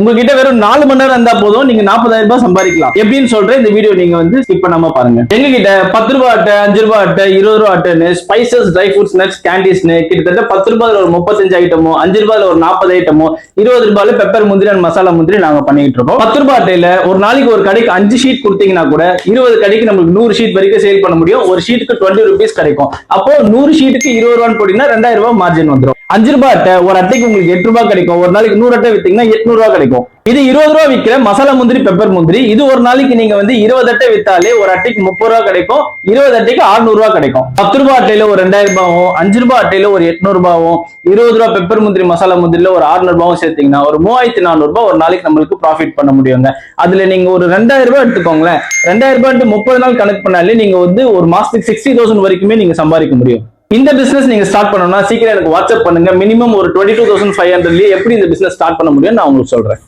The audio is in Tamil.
உங்ககிட்ட வெறும் நாலு மணி நேரம் இருந்தா போதும். நீங்க நாற்பதாயிரம் ரூபாய் சம்பாதிக்கலாம். எப்படின்னு சொல்றேன் இந்த வீடியோ நீங்க வந்து ஸ்கிப் பண்ணாம பாருங்க. எங்க கிட்ட பத்து ரூபாய் அட்டை அஞ்சு ரூபாய் அட்டை இருபது ரூபாய் அட்டைன்னு ஸ்பைசஸ் ட்ரை ஃப்ரூட்ஸ் நட்ஸ் கேண்டீஸ்னு கிட்டத்தட்ட பத்து ரூபாயில ஒரு முப்பத்தஞ்சு ஐட்டமோ அஞ்சு ரூபாயில ஒரு நாற்பது ஐட்டமோ இருபது ரூபாயில பெப்பர் முந்திரி அண்ட் மசாலா முந்திரி நாங்க பண்ணிட்டு இருக்கோம். பத்து ரூபாய் அட்டையில ஒரு நாளைக்கு ஒரு கடைக்கு அஞ்சு ஷீட் கொடுத்தீங்கன்னா கூட இருபது கடைக்கு நம்மளுக்கு நூறு ஷீட் வரைக்கும் சேல் பண்ண முடியும். ஒரு ஷீட்டுக்கு டுவெண்ட்டி ருபீஸ் கிடைக்கும். அப்போ நூறு ஷீட்டுக்கு இருபது ரூபான்னு போட்டீங்கன்னா ரெண்டாயிரம் ரூபாய் மார்ஜின் வந்துடும் அஞ்சு ரூபாய் அட்டை ஒரு அட்டைக்கு உங்களுக்கு எட்டு ரூபாய் கிடைக்கும். ஒரு நாளைக்கு நூறு அட்டை வித்தீங்கன்னா எட்நூறு ரூபாய் கிடைக்கும். இது இருபது ரூபாய் விற்கிற மசாலா முந்திரி பெப்பர் முந்திரி. இது ஒரு நாளைக்கு நீங்க வந்து இருபது அட்டை வித்தாலே ஒரு அட்டைக்கு முப்பது ரூபாய் கிடைக்கும். இருபது அட்டைக்கு 600 ரூபாய் கிடைக்கும். பத்து ரூபாய் அட்டையில ஒரு ரெண்டாயிரம் ரூபாயும் அஞ்சு ரூபாய் அட்டையில ஒரு எட்நூறு ரூபாயும் இருபது ரூபாய் பெப்பர் முந்திரி மசாலா முந்திரில ஒரு 600 ரூபாயும் சேர்த்தீங்கன்னா ஒரு மூவாயிரத்தி நானூறு ரூபாய் ஒரு நாளைக்கு நம்மளுக்கு ப்ராஃபிட் பண்ண முடியுங்க. அதுல நீங்க ஒரு ரெண்டாயிரம் ரூபாய் எடுத்துக்கோங்களேன். ரெண்டாயிரம் ரூபாய் முப்பது நாள் கணக்கு பண்ணாலே நீங்க வந்து ஒரு மாசத்துக்கு சிக்ஸ்டி தௌசண்ட் வரைக்குமே நீங்க சம்பாதிக்க முடியும். இந்த பிசினஸ் நீங்க ஸ்டார்ட் பண்ணணும்னா சீக்கிரம் எனக்கு வாட்ஸ்அப் பண்ணுங்க. மினிமம் ஒரு டுவெண்ட்டி டூ தௌசண்ட் ஃபைவ் ஹண்ட்ரட்லயே எப்படி இந்த பிசினஸ் ஸ்டார்ட் பண்ண முடியும் நான் உங்களுக்கு சொல்றேன்.